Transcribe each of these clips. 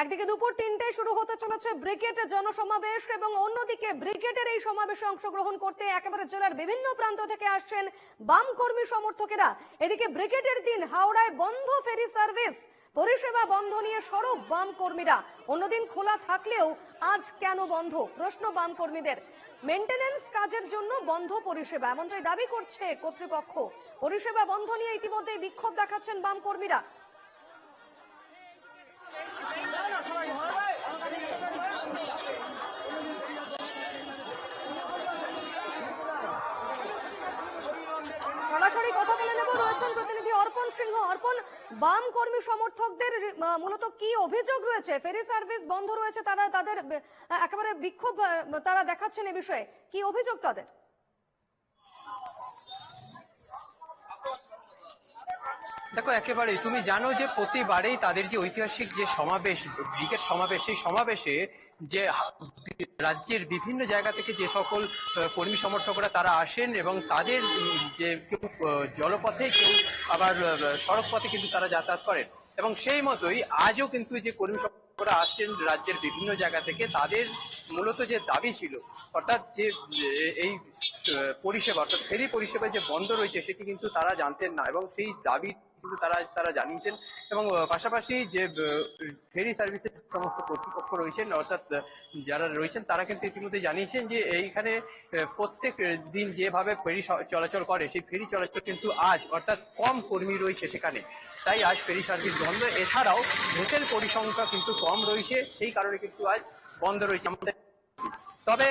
একদিকে দুপুর তিনটায় শুরু হতে চলেছে ব্রিগেড জনসমাবেশ এবং অন্যদিকে ব্রিগেডের এই সমাবেশে অংশগ্রহণ করতে একেবারে জেলার বিভিন্ন প্রান্ত থেকে আসছেন বাম কর্মী সমর্থকেরা। এদিকে ব্রিগেডের দিন হাওড়ায় বন্ধ ফেরি সার্ভিস, পরিষেবা বন্ধ নিয়ে সরব বাম কর্মীরা। অন্যদিন খোলা থাকলেও আজ কেন বন্ধ? প্রশ্ন বাম কর্মীদের। মেনটেনেন্স কাজের জন্য বন্ধ পরিষেবা, এমনটাই দাবি করছে কর্তৃপক্ষ। পরিষেবা বন্ধ নিয়ে ইতিমধ্যে বিক্ষোভ দেখাচ্ছেন বাম কর্মীরা। সরাসরি কথা বলে নেব। রয়েছেন প্রতিনিধি অর্পণ সিংহ। অর্পণ, বাম কর্মী সমর্থকদের মূলত কি অভিযোগ রয়েছে? ফেরি সার্ভিস বন্ধ রয়েছে, তারা তাদের একেবারে বিক্ষোভ তারা দেখাচ্ছেন এ বিষয়ে। কি অভিযোগ তাদের? দেখো, একেবারেই। তুমি জানো যে প্রতিবারেই তাদের যে ঐতিহাসিক যে সমাবেশ, ব্রিগেড সমাবেশ, সেই সমাবেশে যে রাজ্যের বিভিন্ন জায়গা থেকে যে সকল কর্মী সমর্থকরা তারা আসেন এবং তাদের যে কেউ জলপথে, কেউ আবার সড়ক পথে কিন্তু তারা যাতায়াত করেন। এবং সেই মতোই আজও কিন্তু যে কর্মী সমর্থকরা আসছেন রাজ্যের বিভিন্ন জায়গা থেকে, তাদের মূলত যে দাবি ছিল, অর্থাৎ যে এই পরিষেবা, অর্থাৎ ফেরি পরিষেবা যে বন্ধ রয়েছে, সেটি কিন্তু তারা জানতেন না। এবং সেই দাবি কিন্তু তারা তারা জানিয়েছেন। এবং পাশাপাশি যে ফেরি সার্ভিসের সমস্ত কর্তৃপক্ষ রয়েছেন, অর্থাৎ যারা রয়েছেন, তারা কিন্তু ইতিমধ্যে জানিয়েছেন যে, এইখানে প্রত্যেক দিন যেভাবে ফেরি চলাচল করে, সেই ফেরি চলাচল কিন্তু আজ, অর্থাৎ কম কর্মী রয়েছে সেখানে। তাই আজ ফেরি সার্ভিস বন্ধ। এছাড়াও, হোটেল পরিসংখ্যা কিন্তু কম রয়েছে, সেই কারণে কিন্তু আজ বন্ধ রয়েছে। আমাদের তবে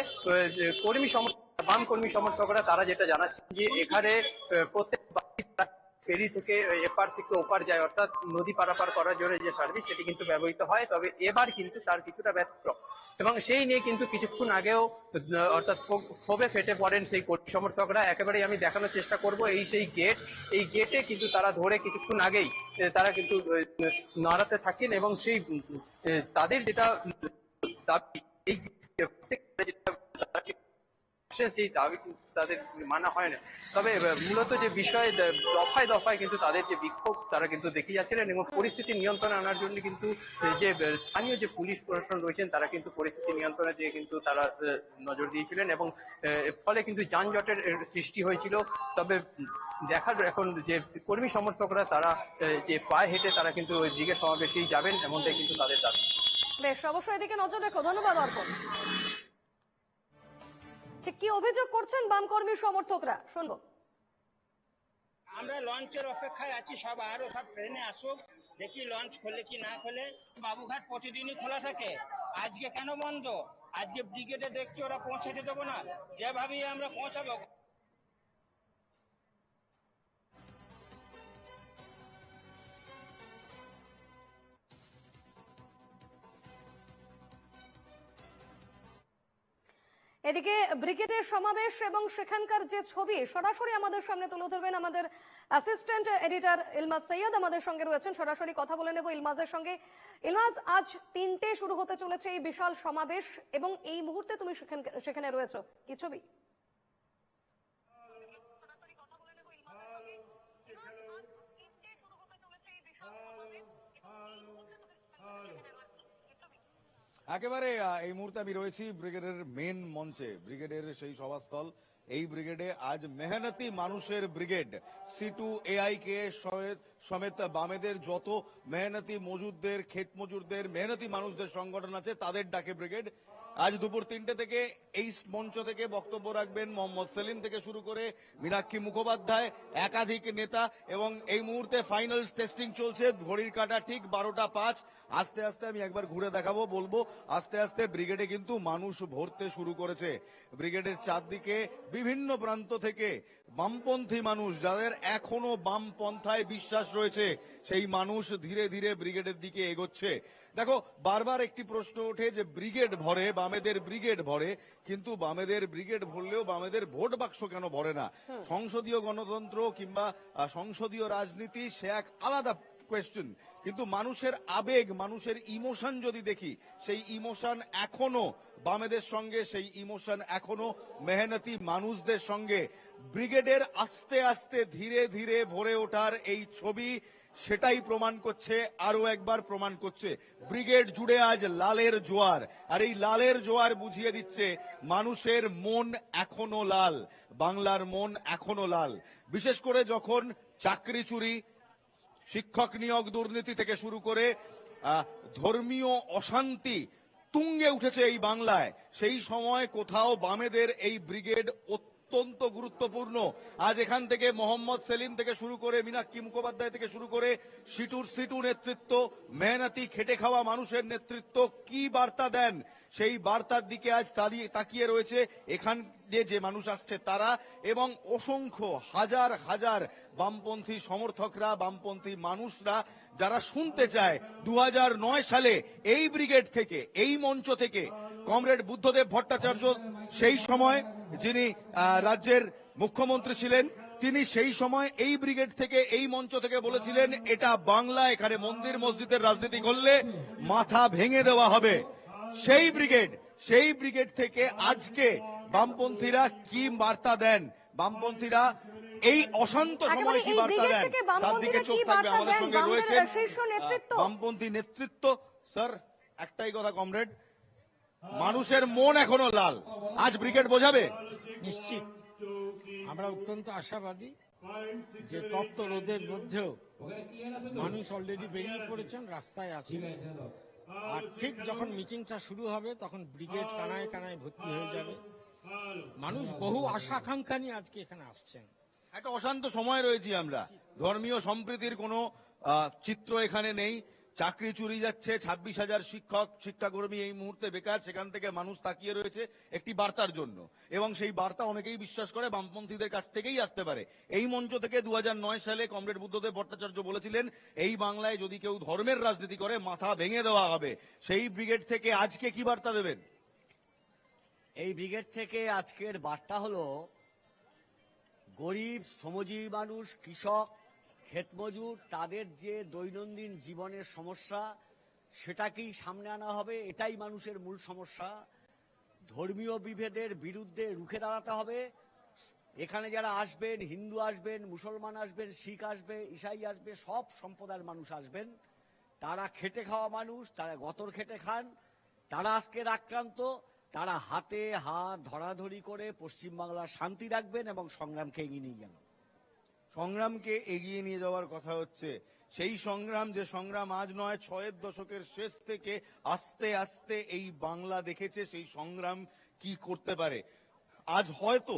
কর্মী সমর্থক বাম কর্মী সমর্থকরা তারা যেটা জানাচ্ছেন যে, এখানে প্রত্যেক ফেরি থেকে এপার থেকে ওপার যায়, অর্থাৎ নদী পারাপার করার জন্য যে সার্ভিস সেটি কিন্তু ব্যবহৃত হয়, তবে এবার কিন্তু তার কিছুটা ব্যতিক্রম। এবং সেই নিয়ে কিন্তু কিছুক্ষণ আগেও অর্থাৎ ক্ষোভে ফেটে পড়েন সেই সমর্থকরা। একেবারেই আমি দেখানোর চেষ্টা করব, এই সেই গেট এই গেটে কিন্তু তারা ধরে কিছুক্ষণ আগেই তারা কিন্তু নাড়াতে থাকেন এবং সেই তাদের যেটা দাবি, এই যেটা সেই দাবি তাদের মানা হয় না। তবে মূলত যে বিষয় দফায় দফায় কিন্তু তাদের যে বিক্ষোভ, তারা কিন্তু দেখে যাচ্ছিলেন এবং পরিস্থিতি নিয়ন্ত্রণে আনার জন্য কিন্তু যে স্থানীয় যে পুলিশ প্রশাসন রয়েছেন, তারা কিন্তু পরিস্থিতি নিয়ন্ত্রণে দিয়ে কিন্তু তারা নজর দিয়েছিলেন এবং ফলে কিন্তু যানজটের সৃষ্টি হয়েছিল। তবে দেখার এখন যে কর্মী সমর্থকরা তারা যে পায়ে হেঁটে তারা কিন্তু ওই দিকে সমাবেশেই যাবেন, এমনটাই কিন্তু তাদের দাবি। বেশ, অবশ্যই এদিকে নজর রেখো, ধন্যবাদ অর্পণ। ঠিক কি অভিযোগ করছেন বাম সমর্থকরা? শুনব। আমরা লঞ্চের অপেক্ষায় আছি, সব আরও সব ট্রেনে আসুক, দেখি লঞ্চ খোলে কি না খোলে। বাবুঘাট প্রতিদিনই খোলা থাকে। আজকে কেন বন্ধ? আজকে ব্রিগেডে দেখছি ওরা পৌঁছাতে দেবো না যেভাবেই আমরা পৌঁছাবো। এদিকে ব্রিগেডের সমাবেশ এবং সেখানকার যে ছবি, সরাসরি আমাদের সামনে তুলে ধরবেন আমাদের অ্যাসিস্ট্যান্ট এডিটর ইলমাজ সৈয়দ। আমাদের সঙ্গে রয়েছেন সরাসরি কথা বলে নেব ইলমাজের সঙ্গে। ইলমাজ আজ তিনটে শুরু হতে চলেছে এই বিশাল সমাবেশ এবং এই মুহূর্তে তুমি সেখানে রয়েছো। কি ছবি? একেবারে এই মুহূর্তে আমি রয়েছি ব্রিগেডের মেন মঞ্চে। ব্রিগেডের সেই সভাস্থল। এই ব্রিগেডে আজ মেহনতি মানুষের ব্রিগেড। সি টু এআই কে সমেত বামেদের যত মেহনতি মজুরদের ক্ষেত মজুরদের মেহনতি মানুষদের সংগঠন আছে, তাদের ডাকে ব্রিগেড। আজ দুপুর তিনটে থেকে এই মঞ্চ থেকে বক্তব্য রাখবেন মোহাম্মদ সেলিম থেকে শুরু করে মীনাক্ষী মুখোপাধ্যায়, একাধিক নেতা এবং এই মুহূর্তে ফাইনাল টেস্টিং চলছে। ঘড়ির কাটা ঠিক বারোটা পাঁচ। আস্তে আস্তে আমি একবার ঘুরে দেখাবো, বলব, আস্তে আস্তে ব্রিগেডে কিন্তু মানুষ ভরতে শুরু করেছে। ব্রিগেডের চারদিকে বিভিন্ন প্রান্ত থেকে বামপন্থী মানুষ, যাদের এখনও বামপন্থায় বিশ্বাস রয়েছে, সেই মানুষ ধীরে ধীরে ব্রিগেডের দিকে এগোচ্ছে। দেখো বারবার একটি প্রশ্ন ওঠে যে ব্রিগেড ভরে বামেদের ব্রিগেড ভরে কিন্তু বামেদের ব্রিগেড ভরলেও বামেদের ভোট বাক্স কেন ভরে না? সংসদীয় গণতন্ত্র কিংবা সংসদীয় রাজনীতি সে এক আলাদা কোয়েশ্চেন কিন্তু মানুষের আবেগ মানুষের ইমোশন যদি দেখি সেই ইমোশন এখনও বামেদের সঙ্গে সেই ইমোশন এখনও মেহনতি মানুষদের সঙ্গে। ব্রিগেডের আস্তে আস্তে ধীরে ধীরে ভরে ওঠার এই ছবি সেটাই প্রমাণ করছে আরও একবার প্রমাণ করছে। ব্রিগেড জুড়ে আজ লালের জোয়ার, আর এই লালের জোয়ার বুঝিয়ে দিচ্ছে, মানুষের মন এখনও লাল, বাংলার মন এখনও লাল। বিশেষ করে যখন চাকরি চুরি, শিক্ষক নিয়োগ দুর্নীতি থেকে শুরু করে ধর্মীয় অশান্তি তুঙ্গে উঠেছে এই বাংলায়, সেই সময় কোথাও বামেদের এই ব্রিগেড অত্যন্ত গুরুত্বপূর্ণ। আজ এখান থেকে মোহাম্মদ সেলিম থেকে শুরু করে মীনাক্ষী মুখোপাধ্যায় থেকে শুরু করে সিটুর সিটু নেতৃত্ব, মেহনতি, খেটে খাওয়া মানুষের নেতৃত্ব কি বার্তা দেন? সেই বার্তার দিকে আজ তাড়িয়ে তাকিয়ে রয়েছে এখান দিয়ে যে মানুষ আসছে তারা এবং অসংখ্য হাজার হাজার বামপন্থী সমর্থকরা, বামপন্থী মানুষরা যারা শুনতে চায়। দু হাজার নয় সালে এই ব্রিগেড থেকে, এই মঞ্চ থেকে কমরেড বুদ্ধদেব ভট্টাচার্য সেই সময় যিনি রাজ্যের মুখ্যমন্ত্রী ছিলেন তিনি সেই সময় এই ব্রিগেড থেকে এই মঞ্চ থেকে বলেছিলেন এটা বাংলা এখানে মন্দির মসজিদের রাজনীতি করলে মাথা ভেঙে দেওয়া হবে। সেই ব্রিগেড সেই ব্রিগেড থেকে আজকে বামপন্থীরা কি বার্তা দেন? বামপন্থীরা এই অশান্ত সময় কি বার্তা দেন? তার দিকে চোখ থাকবে আমাদের সঙ্গে? আহ, বামপন্থী নেতৃত্ব স্যার একটাই কথা কমরেড মানুষের মন এখনও লাল। আজ ব্রিগেড বোঝাবে? নিশ্চিত। আমরা অত্যন্ত আশাবাদী যে তপ্ত রোদের মধ্যেও মানুষ অলরেডি বেরিয়ে পড়েছেন, রাস্তায় আছেন। আর ঠিক যখন মিটিংটা শুরু হবে, তখন ব্রিগেড কানায় কানায় ভর্তি হয়ে যাবে। মানুষ বহু আশা আকাঙ্ক্ষা নিয়ে আজকে এখানে আসছেন। একটা অশান্ত সময় রয়েছি আমরা। ধর্মীয় সম্প্রীতির কোনো চিত্র এখানে নেই। চাকরি চুরি যাচ্ছে, ছাব্বিশ হাজার শিক্ষক, শিক্ষাকর্মী এই মুহূর্তে বেকার, সেখান থেকে মানুষ তাকিয়ে রয়েছে একটি বার্তার জন্য। এবং সেই বার্তা অনেকেই বিশ্বাস করে বামপন্থীদের কাছ থেকেই আসতে পারে। এই মঞ্চ থেকে দু হাজার নয় সালে কমরেড বুদ্ধদেব ভট্টাচার্য বলেছিলেন, এই বাংলায় যদি কেউ ধর্মের রাজনীতি করে, মাথা ভেঙে দেওয়া হবে। সেই ব্রিগেড থেকে আজকে কি বার্তা দেবেন? এই ব্রিগেড থেকে আজকের বার্তা হলো, গরিব, শ্রমজীবী মানুষ, কৃষক ক্ষেতমজুর, তাদের যে দৈনন্দিন জীবনের সমস্যা, সেটাকেই সামনে আনা হবে, এটাই মানুষের মূল সমস্যা। ধর্মীয় বিভেদের বিরুদ্ধে রুখে দাঁড়াতে হবে। এখানে যারা আসবেন, হিন্দু আসবেন, মুসলমান আসবেন, শিখ আসবে, ইসাই আসবে, সব সম্প্রদায়ের মানুষ আসবেন। তারা খেটে খাওয়া মানুষ, তারা গতর খেটে খান। তারা আজকের আক্রান্ত, তারা হাতে হাত ধরাধরি করে পশ্চিমবাংলার শান্তি রাখবেন এবং সংগ্রামকে এগিয়ে নিয়ে যাবেন সংগ্রামকে এগিয়ে নিয়ে যাওয়ার কথা হচ্ছে। সেই সংগ্রাম যে সংগ্রাম আজ নয়, ছয়ের দশকের শেষ থেকে আস্তে আস্তে এই বাংলা দেখেছে, সেই সংগ্রাম কি করতে পারে। আজ হয়তো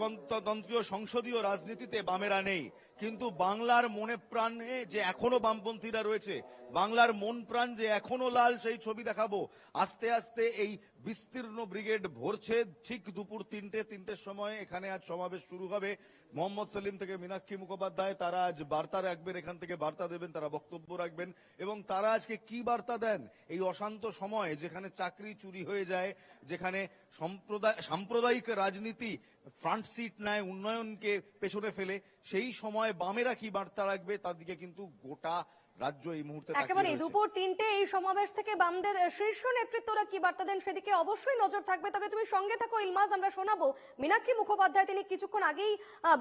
গণতন্ত্রীয় সংসদীয় রাজনীতিতে বামেরা নেই, কিন্তু বাংলার মনে প্রাণে যে এখনও বামপন্থীরা রয়েছে, বাংলার মন প্রাণ যে এখনও লাল, সেই ছবি দেখাবো। আস্তে আস্তে এই বিস্তীর্ণ ব্রিগেড ভরছে, ঠিক দুপুর তিনটে, তিনটের সময় এখানে আজ সমাবেশ শুরু হবে। মোহাম্মদ সেলিম থেকে মীনাক্ষী মুখোপাধ্যায়, তারা আজ বার্তা রাখবেন, এখান থেকে বার্তা দেবেন, তারা বক্তব্য রাখবেন, এবং তারা আজকে কি বার্তা দেন? এই অশান্ত সময়ে যেখানে চাকরি চুরি হয়ে যায়, যেখানে সম্প্রদায়, সাম্প্রদায়িক রাজনীতি ফ্রন্ট সিট নেয়, উন্নয়নকে পেছনে ফেলে, সেই সময় বামেরা কি বার্তা রাখবে? তার দিকে কিন্তু গোটা রাজ্য এই মুহূর্তে একেবারে দুপুর তিনটে এই সমাবেশ থেকে বামদের শীর্ষ নেতৃত্বরা কি বার্তা দেন সেদিকে অবশ্যই নজর থাকবে। তবে তুমি সঙ্গে থাকো ইলমাজ আমরা শোনাবো। মীনাক্ষী মুখোপাধ্যায় তিনি কিছুক্ষণ আগেই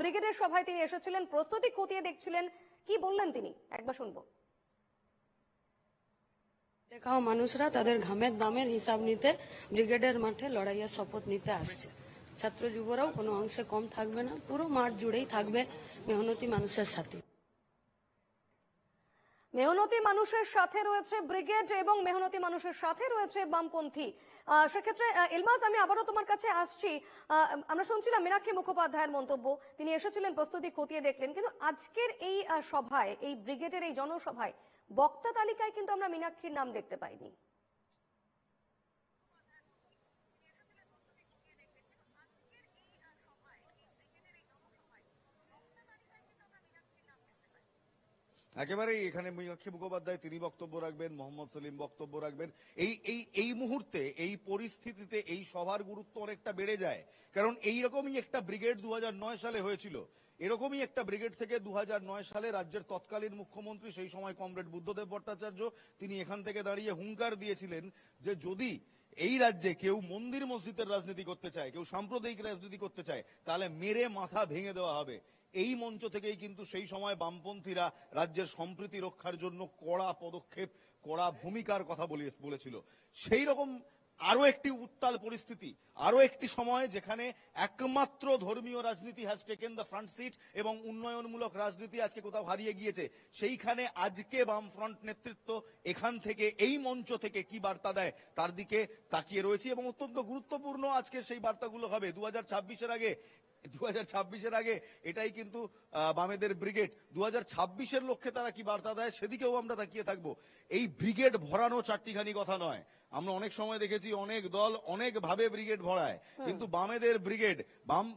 ব্রিগেডের সভায় তিনি এসেছিলেন প্রস্তুতি খতিয়ে দেখছিলেন। কি বললেন তিনি? একবার শুনব। দেখাও মানুষরা তাদের ঘামের দামের হিসাব নিতে ব্রিগেডের মাঠে লড়াইয়ের শপথ নিতে আসছে। ছাত্র যুবরাও কোনো অংশে কম থাকবে না পুরো মাঠ জুড়েই থাকবে মেহনতি মানুষের সাথে। মেহনতি মানুষের সাথে রয়েছে ব্রিগেড এবং মেহনতি মানুষের সাথে রয়েছে বামপন্থী। সেক্ষেত্রে ইলমাস, আমি আবারও তোমার কাছে আসছি। আমরা শুনছিলাম মীনাক্ষী মুখোপাধ্যায়ের মন্তব্য। তিনি এসেছিলেন প্রস্তুতি খতিয়ে দেখলেন। কিন্তু আজকের এই সভায়, এই ব্রিগেডের এই জনসভায় বক্তা তালিকায় কিন্তু আমরা মীনাক্ষীর নাম দেখতে পাইনি। একেবারেই এখানে মীনাক্ষী মুখোপাধ্যায় তিনি বক্তব্য রাখবেন, মোহাম্মদ সেলিম বক্তব্য রাখবেন। এই এই এই মুহূর্তে, এই পরিস্থিতিতে, এই সভার গুরুত্ব অনেকটা বেড়ে যায়। কারণ এই রকমই একটা ব্রিগেড দু সালে হয়েছিল। এরকমই একটা ব্রিগেড থেকে দু সালে রাজ্যের তৎকালীন মুখ্যমন্ত্রী, সেই সময় কমরেড বুদ্ধদেব ভট্টাচার্য, তিনি এখান থেকে দাঁড়িয়ে হুঙ্কার দিয়েছিলেন যে যদি এই রাজ্যে কেউ মন্দির মসজিদের রাজনীতি করতে চায়, কেউ সাম্প্রদায়িক রাজনীতি করতে চায়, তাহলে মেরে মাথা ভেঙে দেওয়া হবে। এই মঞ্চ থেকেই কিন্তু সেই সময় বামপন্থীরা রাজ্যের সম্প্রীতি রক্ষার জন্য কড়া পদক্ষেপ, কড়া ভূমিকার কথা বলেছিল। সেই রকম আরও একটি উত্তাল পরিস্থিতি আরও একটি সময় যেখানে একমাত্র ধর্মীয় রাজনীতি has taken the front seat এবং উন্নয়নমূলক রাজনীতি আজকে কোথাও হারিয়ে গিয়েছে, সেইখানে আজকে বাম ফ্রন্ট নেতৃত্ব এখান থেকে, এই মঞ্চ থেকে কি বার্তা দেয়, তার দিকে তাকিয়ে রয়েছে এবং অত্যন্ত গুরুত্বপূর্ণ আজকে সেই বার্তাগুলো হবে। দু হাজার আগে দু হাজার আগে এটাই কিন্তু আহ, বামেদের ব্রিগেড। দু হাজার লক্ষ্যে তারা কি বার্তা দেয়? সেদিকেও আমরা তাকিয়ে থাকব। এই ব্রিগেড ভরানো চারটিখানি কথা নয়। আমরা অনেক সময় দেখেছি অনেক দল অনেক ভাবে ব্রিগেড ভরায়। কিন্তু বামেদের ব্রিগেড বাম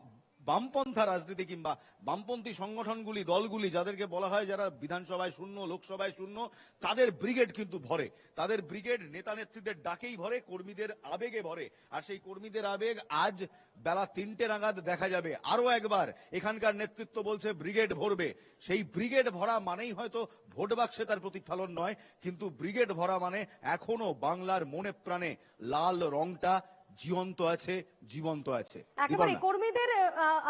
বামপন্থা রাজনীতি কিংবা বামপন্থী সংগঠনগুলি, দলগুলি যাদেরকে বলা হয় যারা বিধানসভায় শূন্য, লোকসভায় শূন্য, তাদের ব্রিগেড কিন্তু ভরে। তাদের ব্রিগেড নেতা নেত্রীদের ডাকেই ভরে, কর্মীদের আবেগে ভরে। আর সেই কর্মীদের আবেগ আজ বেলা তিনটে নাগাদ দেখা যাবে। আরও একবার এখানকার নেতৃত্ব বলছে, ব্রিগেড ভরবে। সেই ব্রিগেড ভরা মানেই হয়তো ভোট বাক্সে তার প্রতিফলন নয়, কিন্তু ব্রিগেড ভরা মানে এখনও বাংলার মনে প্রাণে লাল রংটা জীবন্ত আছে জীবন্ত আছে। একেবারে কর্মীদের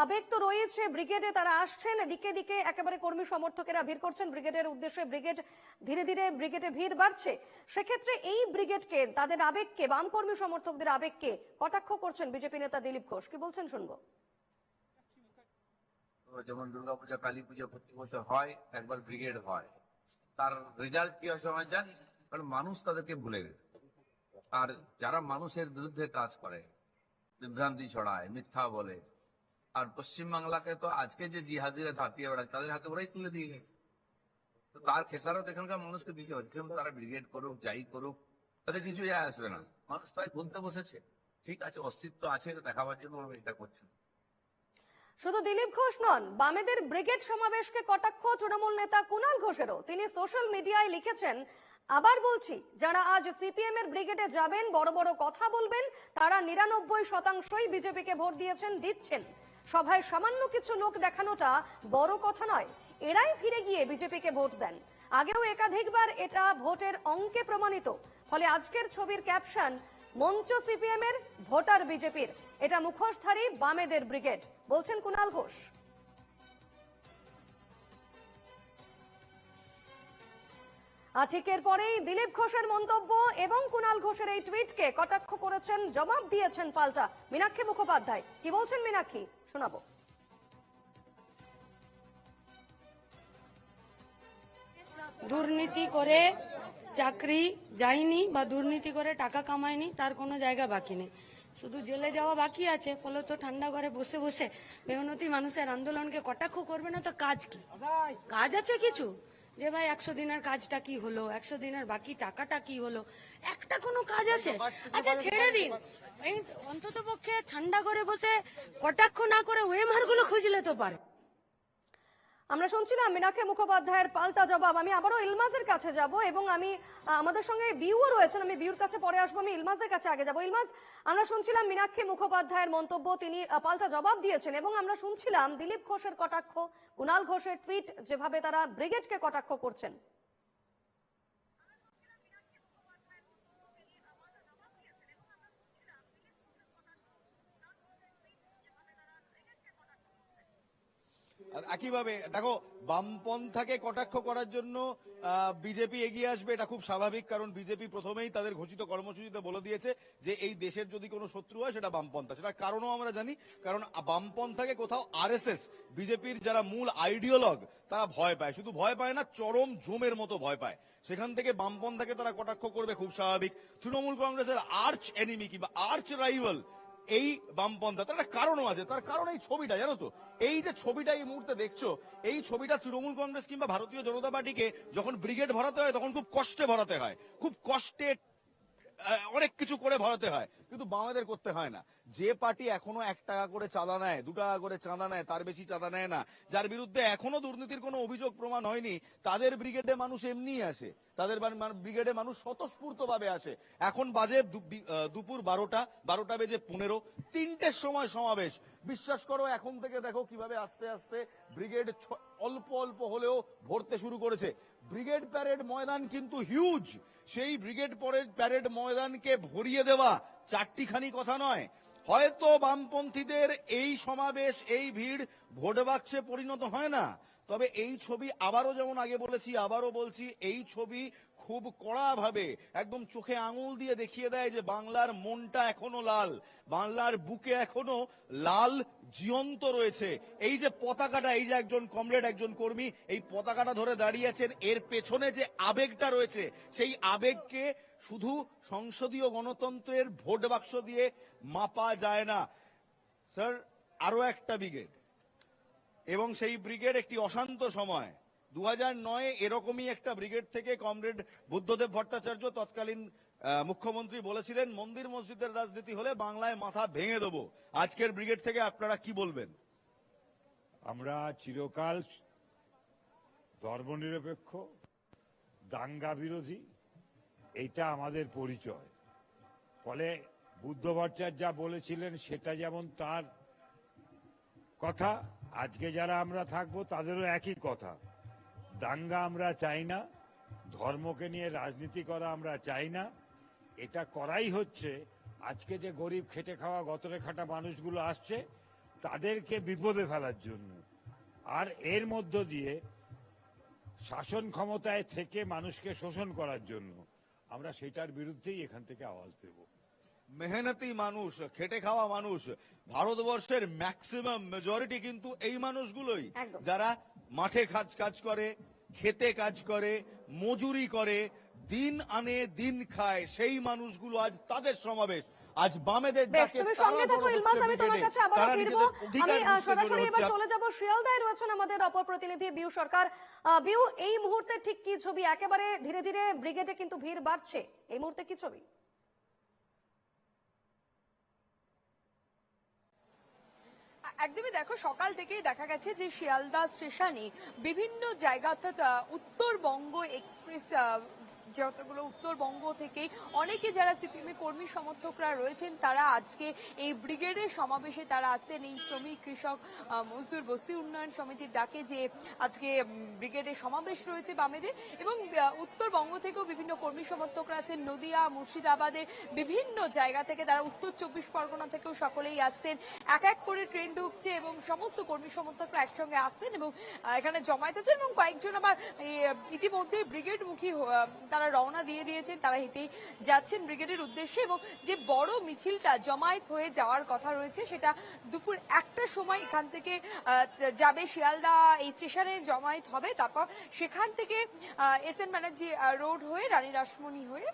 আবেগ তো রয়েছে ব্রিগেডে তারা আসছেন দিকে দিকে একেবারে কর্মী সমর্থকেরা ভিড় করছেন ব্রিগেডের উদ্দেশ্যে ব্রিগেড ধীরে ধীরে ব্রিগেডে ভিড় বাড়ছে। সেক্ষেত্রে এই ব্রিগেডকে তাদের আবেগকে বাম কর্মী সমর্থকদের আবেগকে কটাক্ষ করছেন বিজেপি নেতা দিলীপ ঘোষ কি বলছেন শুনব? যেমন দুর্গাপূজা কালী পূজা প্রতি বছর হয় একবার ব্রিগেড হয়। তার রেজাল্ট কি হয় সবাই জানি? কারণ মানুষ তাদেরকে ভুলে গেছে। আর যারা মানুষের বিরুদ্ধে কাজ করে, বিভ্রান্তি ছড়ায়, মিথ্যা বলে, আর পশ্চিমবাংলাকে তো আজকে যে জিহাদিরা ধাপিয়ে বেড়ায় তাদের হাতে ওরাই তুলে দিয়ে গেছে। তো তার খেসারত এখানকার মানুষকে দিতে হচ্ছে তারা ব্রিগেড করুক, যাই করুক, তাতে কিছু যায় আসবে না। মানুষ তাই বলতে বসেছে। ঠিক আছে, অস্তিত্ব আছে, এটা দেখাবার জন্য এটা করছি। শুধু দিলীপ ঘোষ নন, বামেদের ব্রিগেড সমাবেশকে কটাক্ষ তৃণমূল নেতা কুণাল ঘোষেরও। তিনি সোশ্যাল মিডিয়ায় লিখেছেন আবার বলছি, যারা আজ সিপিএম এর ব্রিগেডে যাবেন, বড় বড় কথা বলবেন, তারা নিরানব্বই শতাংশই বিজেপিকে ভোট দিয়েছেন, দিচ্ছেন। সভায় সামান্য কিছু লোক দেখানোটা বড় কথা নয়। এরাই ফিরে গিয়ে বিজেপিকে ভোট দেন। আগেও একাধিকবার এটা ভোটের অঙ্কে প্রমাণিত। ফলে আজকের ছবির ক্যাপশন, মঞ্চ সিপিএম এর ভোটার বিজেপির। এটা মুখোশধারী বামেদের ব্রিগেড। বলছেন কুণাল ঘোষ। আর পরেই দিলীপ ঘোষের মন্তব্য এবং কুণাল ঘোষের এই টুইটকে কটাক্ষ করেছেন, জবাব দিয়েছেন পাল্টা মীনাক্ষী মুখোপাধ্যায়। কি বলছেন মীনাক্ষী? শোনাবো। দুর্নীতি করে চাকরি যায়নি বা দুর্নীতি করে টাকা কামায়নি, তার কোনো জায়গা বাকি নেই। শুধু জেলে যাওয়া বাকি আছে, ফলত ঠান্ডা ঘরে বসে বসে মেহনতি মানুষের আন্দোলনকে কটাক্ষ করবে না তো কাজ কি? কাজ আছে কিছু? যে ভাই একশো দিনের কাজটা কি হলো? একশো দিনের বাকি টাকাটা কি হলো? একটা কোনো কাজ আছে? আচ্ছা ছেড়ে দিন। অন্তত পক্ষে ঠান্ডা করে বসে কটাক্ষ না করে ওয়েমারগুলো খুঁজলে তো পারে। আমরা শুনছিলাম মীনাক্ষী মুখোপাধ্যায়ের পাল্টা জবাব। আমি আবারও ইলমাজের কাছে যাব এবং আমি আমাদের সঙ্গে বিউও রয়েছেন। আমি বিউর কাছে পরে আসব, আমি ইলমাজের কাছে আগে যাব। ইলমাজ আমরা শুনছিলাম মীনাক্ষী মুখোপাধ্যায়ের মন্তব্য, তিনি পাল্টা জবাব দিয়েছেন এবং আমরা শুনছিলাম দিলীপ ঘোষের কটাক্ষ, কুণাল ঘোষের টুইট, যেভাবে তারা ব্রিগেডকে কটাক্ষ করছেন। একইভাবে, দেখো, বামপন্থাকে কটাক্ষ করার জন্য বিজেপি এগিয়ে আসবে, এটা খুব স্বাভাবিক, কারণ বিজেপি প্রথমেই তাদের ঘোষিত কর্মসূচিতে বলে দিয়েছে যে, এই দেশের যদি কোনো শত্রু হয়, সেটা বামপন্থা। সেটা কারণও আমরা জানি, কারণ বামপন্থাকে কোথাও আরএসএস, বিজেপির যারা মূল আইডিওলগ, তারা ভয় পায়। শুধু ভয় পায় না, চরম জমের মতো ভয় পায়। সেখান থেকে বামপন্থাকে তারা কটাক্ষ করবে, খুব স্বাভাবিক। তৃণমূল কংগ্রেসের আর্চ এনিমি কিংবা আর্চ রাইভাল এই বামপন্থা, তার একটা কারণও আছে, তার কারণ এই ছবিটা, জানো তো? এই যে ছবিটা এই মুহূর্তে দেখছ, এই ছবিটা তৃণমূল কংগ্রেস কিংবা ভারতীয় জনতা পার্টিকে যখন ব্রিগেড ভরাতে হয়, তখন খুব কষ্টে ভরাতে হয়। খুব কষ্টে অনেক কিছু করে ভরাতে হয়, কিন্তু বামেদের করতে হয় না। যে পার্টি এখনও এক টাকা করে চাঁদা নেয়, দু টাকা করে চাঁদা নেয়, তার বেশি চাঁদা নেয় না। যার বিরুদ্ধে এখনও দুর্নীতির কোনো অভিযোগ প্রমাণ হয়নি, তাদের ব্রিগেডে মানুষ এমনিই আসে। তাদের ব্রিগেডে মানুষ স্বতঃস্ফূর্ত ভাবে আসে। এখন বাজে দুপুর বারোটা বারোটা বেজে পনেরো, তিনটের সময় সমাবেশ। বিশ্বাস করো, এখন থেকে দেখো কীভাবে আস্তে আস্তে ব্রিগেড অল্প অল্প হলেও ভরতে শুরু করেছে। ব্রিগেড প্যারেড ময়দান কিন্তু হিউজ। সেই ব্রিগেড প্যারেড ময়দানকে ভরিয়ে দেওয়া চারটিখানি কথা নয়। হয়তো বামপন্থীদের এই সমাবেশ, এই ভিড় ভোট বাক্সে পরিণত হয় না। তবে এই ছবি আবারও যেমন আগে বলেছি, আবারও বলছি, এই ছবি খুব কড়া ভাবে একদম চোখে আঙুল দিয়ে দেখিয়ে দেয় যে বাংলার মনটা এখনও লাল, বাংলার বুকে এখনও লাল জীবন্ত রয়েছে। এই যে পতাকাটা, এই যে একজন কমরেড, একজন কর্মী, এই পতাকাটা ধরে দাঁড়িয়ে আছেন এর পেছনে যে আবেগটা রয়েছে, সেই আবেগকে শুধু সংসদীয় গণতন্ত্রের ভোট বাক্স দিয়ে মাপা যায় না। স্যার আরও একটা ব্রিগেড। এবং সেই ব্রিগেড একটি অশান্ত সময়। দু হাজার নয় এরকমই একটা ব্রিগেড থেকে কমরেড বুদ্ধদেব ভট্টাচার্য তৎকালীন মুখ্যমন্ত্রী বলেছিলেন, মন্দির মসজিদের রাজনীতি হলে বাংলায় মাথা ভেঙে দেবো। আজকের ব্রিগেড থেকে আপনারা কি বলবেন? আমরা চিরকাল ধর্মনিরপেক্ষ, দাঙ্গা বিরোধী এইটা আমাদের পরিচয়। ফলে বুদ্ধ ভট্টাচার্য যা বলেছিলেন, সেটা যেমন তার কথা, আজকে যারা আমরা থাকব তাদেরও একই কথা। দাঙ্গা আমরা চাই না, ধর্মকে নিয়ে রাজনীতি করা আমরা চাই না। এটা করাই হচ্ছে, আজকে যে গরিব খেটে খাওয়া গতরে খাটা মানুষগুলো আসছে, তাদেরকে বিপদে ফেলার জন্য। আর এর মধ্য দিয়ে শাসন ক্ষমতায় থেকে মানুষকে শোষণ করার জন্য আমরা সেটার বিরুদ্ধেই এখান থেকে আওয়াজ দেব। মেহনতি মানুষ খেটে খাওয়া মানুষ ভারতবর্ষের ম্যাক্সিমাম মেজরিটি কিন্তু এই মানুষগুলোই। যারা মাঠে কাজ কাজ করে খেতে কাজ করে মজুরি করে দিন আনে দিন খায় সেই মানুষগুলো আজ তাদের সমাবেশ। আজ বামেদের ডাকে সঙ্গে থাকো ইলমাস আমি তোমার কাছে আবার তারা আমি অধিকার আহ, বুঝতে জড়ো সরাসরি এবার চলে যাব শিয়ালদায় রয়েছেন আমাদের অপর প্রতিনিধি বিউ সরকার। বিউ এই মুহূর্তে ঠিক কি ছবি? একেবারে ধীরে ধীরে ব্রিগেডে কিন্তু ভিড় বাড়ছে। এই মুহূর্তে কি ছবি? একদমই দেখো সকাল থেকেই দেখা গেছে যে শিয়ালদা স্টেশনে বিভিন্ন জায়গা অর্থাৎ উত্তরবঙ্গ এক্সপ্রেস যতগুলো উত্তরবঙ্গ থেকে অনেকে যারা সিপিএম কর্মী সমর্থকরা রয়েছেন তারা আজকে এই ব্রিগেডের সমাবেশে তারা আসছেন। এই শ্রমিক কৃষক মজদুর বস্তি উন্নয়ন সমিতির ডাকে যে আজকে ব্রিগেডের সমাবেশ রয়েছে বামেদের এবং উত্তরবঙ্গ থেকেও বিভিন্ন কর্মী সমর্থকরা আছেন। নদিয়া মুর্শিদাবাদের বিভিন্ন জায়গা থেকে তারা উত্তর চব্বিশ পরগনা থেকেও সকলেই আসছেন। এক এক করে ট্রেন ঢুকছে এবং সমস্ত কর্মী সমর্থকরা একসঙ্গে আসছেন এবং এখানে জমায়েত হচ্ছেন এবং কয়েকজন আবার ইতিমধ্যে ব্রিগেডমুখী আহ, তারা রওনা দিয়ে দিয়েছেন, তারা হেঁটেই যাচ্ছেন ব্রিগেডের উদ্দেশ্যে এবং যে বড় মিছিলটা জমায়েত হয়ে যাওয়ার কথা রয়েছে, সেটা দুপুর একটার সময় এখান থেকে যাবে শিয়ালদা, এই স্টেশনে জমায়েত হবে। তারপর সেখান থেকে এস এন ব্যানার্জি রোড হয়ে রানী রাসমণি হয়ে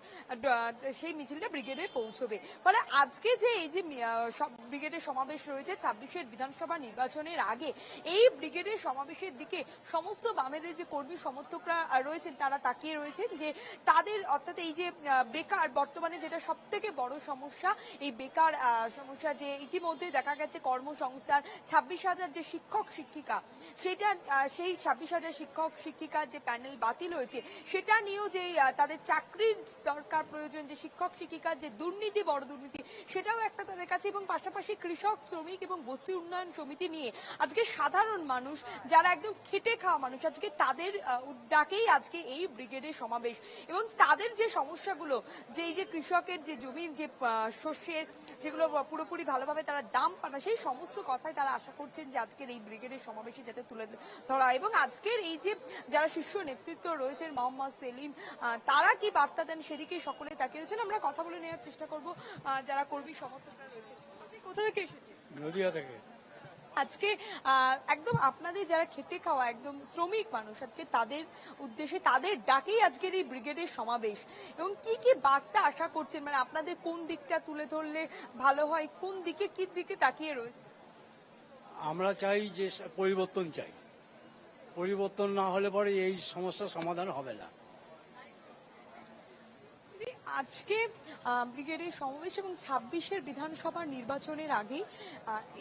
সেই মিছিলটা ব্রিগেডে পৌঁছবে। ফলে আজকে যে এই যে ব্রিগেডের সমাবেশ রয়েছে, ছাব্বিশের বিধানসভা নির্বাচনের আগে, এই ব্রিগেডের সমাবেশের দিকে সমস্ত বামেদের যে কর্মী সমর্থকরা রয়েছেন, তারা তাকিয়ে রয়েছেন যে তাদের অর্থাৎ এই যে বেকার বর্তমানে যেটা সব থেকে বড় সমস্যা এই বেকার সমস্যা যে ইতিমধ্যে দেখা গেছে কর্মসংস্থান ছাব্বিশ হাজার যে শিক্ষক শিক্ষিকা সেটা সেই ছাব্বিশ হাজার শিক্ষক শিক্ষিকার যে প্যানেল বাতিল হয়েছে সেটা নিয়েও যে তাদের চাকরির দরকার প্রয়োজন যে শিক্ষক শিক্ষিকার যে দুর্নীতি বড় দুর্নীতি সেটাও একটা তাদের কাছে এবং পাশাপাশি কৃষক শ্রমিক এবং বস্তি উন্নয়ন সমিতি নিয়ে আজকে সাধারণ মানুষ যারা একদম খেটে খাওয়া মানুষ আজকে তাদের আহ, উদ্যোগেই আজকে এই ব্রিগেডের সমাবেশ। এবং তাদের যে সমস্যাগুলো, যে এই যে কৃষকের যে জমির যে শস্যের, যেগুলো পুরোপুরি ভালোভাবে তারা দাম পায় না, সেই সমস্ত কথাই তারা আশা করছেন যে আজকের এই ব্রিগেডের সমাবেশে যাতে তুলে ধরা এবং আজকের এই যে যারা শীর্ষ নেতৃত্ব রয়েছেন, মোহাম্মদ সেলিম তারা কি বার্তা দেন সেদিকে সকলে তাকিয়ে রয়েছেন? আমরা কথা বলে নেওয়ার চেষ্টা করব যারা কর্মী সমর্থকরা রয়েছে আপনি কোথা থেকে এসেছেন? নদিয়া থেকে। আজকে একদম আপনাদের যারা খেটে খাওয়া একদম শ্রমিক মানুষ, আজকে তাদের উদ্দেশ্যে তাদের ডাকেই আজকের এই ব্রিগেডের সমাবেশ। এবং কি কি বার্তা আশা করছেন? মানে আপনাদের কোন দিকটা তুলে ধরলে ভালো হয়? কোন দিকে, কি দিকে তাকিয়ে রয়েছে? আমরা চাই যে পরিবর্তন চাই। পরিবর্তন না হলে পরে এই সমস্যার সমাধান হবে না। আজকে ব্রিগেডের সমাবেশ এবং ছাব্বিশের বিধানসভা নির্বাচনের আগে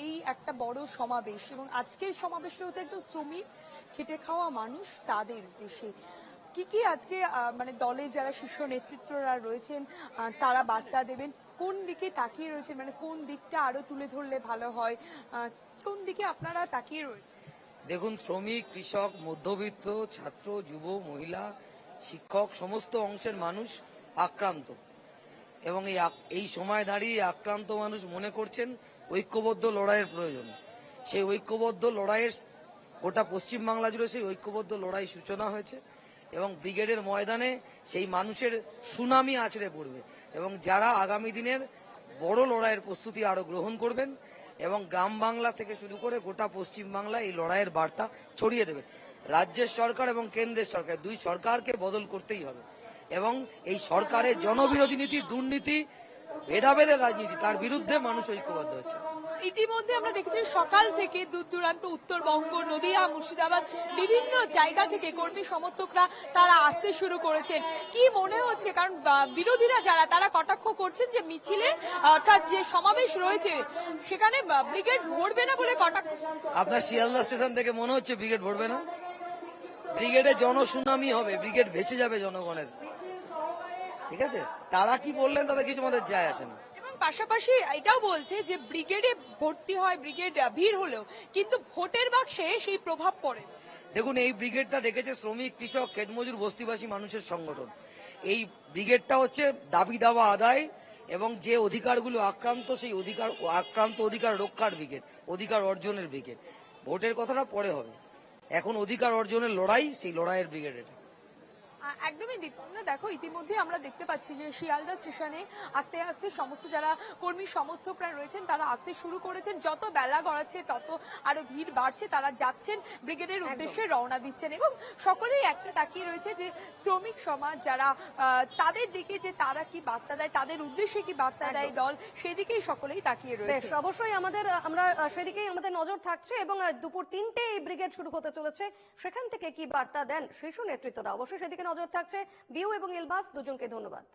এই একটা বড় সমাবেশ। এবং আজকের সমাবেশটা হচ্ছে একদম শ্রমিক, খেটে খাওয়া মানুষ তাদের উদ্দেশ্যে কি কি আজকে মানে দলে যারা শীর্ষ নেতৃত্বরা রয়েছেন তারা বার্তা দেবেন? কোন দিকে তাকিয়ে রয়েছেন? মানে কোন দিকটা আরও তুলে ধরলে ভালো হয়? কোন দিকে আপনারা তাকিয়ে রয়েছেন? দেখুন, শ্রমিক, কৃষক, মধ্যবিত্ত, ছাত্র, যুব, মহিলা, শিক্ষক, সমস্ত অংশের মানুষ আক্রান্ত। এবং এই এই সময় দাঁড়িয়ে আক্রান্ত মানুষ মনে করছেন ঐক্যবদ্ধ লড়াইয়ের প্রয়োজন। সেই ঐক্যবদ্ধ লড়াইয়ের গোটা পশ্চিমবাংলা জুড়ে সেই ঐক্যবদ্ধ লড়াই সূচনা হয়েছে এবং ব্রিগেডের ময়দানে সেই মানুষের সুনামি আছড়ে পড়বে এবং যারা আগামী দিনের বড় লড়াইয়ের প্রস্তুতি আরও গ্রহণ করবেন এবং গ্রাম বাংলা থেকে শুরু করে গোটা পশ্চিম বাংলা এই লড়াইয়ের বার্তা ছড়িয়ে দেবেন। রাজ্যের সরকার এবং কেন্দ্রের সরকার, দুই সরকারকে বদল করতেই হবে। এবং এই সরকারের জনবিরোধী নীতি দুর্নীতি ভেদাভেদের রাজনীতি তার বিরুদ্ধে মানুষ ঐক্যবদ্ধ হচ্ছে। ইতিমধ্যে আমরা দেখেছি সকাল থেকে দূর দূরান্ত উত্তরবঙ্গ নদিয়া মুর্শিদাবাদ বিভিন্ন জায়গা থেকে কর্মী সমর্থকরা তারা আসতে শুরু করেছেন। কি মনে হচ্ছে? কারণ বিরোধীরা যারা তারা কটাক্ষ করছেন যে মিছিলে অর্থাৎ যে সমাবেশ রয়েছে সেখানে ব্রিগেড ভরবে না বলে কটাক্ষ আপনার শিয়ালদা স্টেশন থেকে মনে হচ্ছে ব্রিগেড ভরবে না? ব্রিগেডে জনসুনামি হবে ব্রিগেড ভেসে যাবে জনগণের। ঠিক আছে? তারা কি বললেন তাতে কিছু আমাদের যায় আসে না। এবং পাশাপাশি এটাও বলছে যে ব্রিগেডে ভর্তি হয় ব্রিগেড ভিড় হলেও কিন্তু ভোটের বাক্সে সেই প্রভাব পড়ে। দেখুন এই ব্রিগেডটা ডেকেছে শ্রমিক কৃষক খেতমজুর বস্তিবাসী মানুষের সংগঠন। এই ব্রিগেডটা হচ্ছে দাবি দাওয়া আদায় এবং যে অধিকারগুলো আক্রান্ত সেই অধিকার আক্রান্ত অধিকার রক্ষার ব্রিগেড অধিকার অর্জনের ব্রিগেড। ভোটের কথাটা পরে হবে। এখন অধিকার অর্জনের লড়াই সেই লড়াইয়ের ব্রিগেড এটা। একদমই দেখো ইতিমধ্যে আমরা দেখতে পাচ্ছি যে শিয়ালদা স্টেশনে আস্তে আস্তে সমস্ত যারা কর্মী সমর্থকরা রয়েছেন তারা আসতে শুরু করেছেন। যত বেলা গড়াচ্ছে তত আরও ভিড় বাড়ছে। তারা যাচ্ছেন ব্রিগেডের উদ্দেশ্যে রওনা দিচ্ছেন এবং সকলেই একটা তাকিয়ে রয়েছে যে শ্রমিক সমাজ যারা তাদের দিকে যে তারা কি বার্তা দেয় তাদের উদ্দেশ্যে কি বার্তা দেয় দল সেদিকেই সকলেই তাকিয়ে রয়েছে। অবশ্যই আমাদের আমরা সেদিকেই আমাদের নজর থাকছে এবং দুপুর তিনটে এই ব্রিগেড শুরু হতে চলেছে। সেখান থেকে কি বার্তা দেন শীর্ষ নেতৃত্বরা? অবশ্যই সেদিকে নজর থাকছে বিউ এবং এলবাস দুজনকে ধন্যবাদ।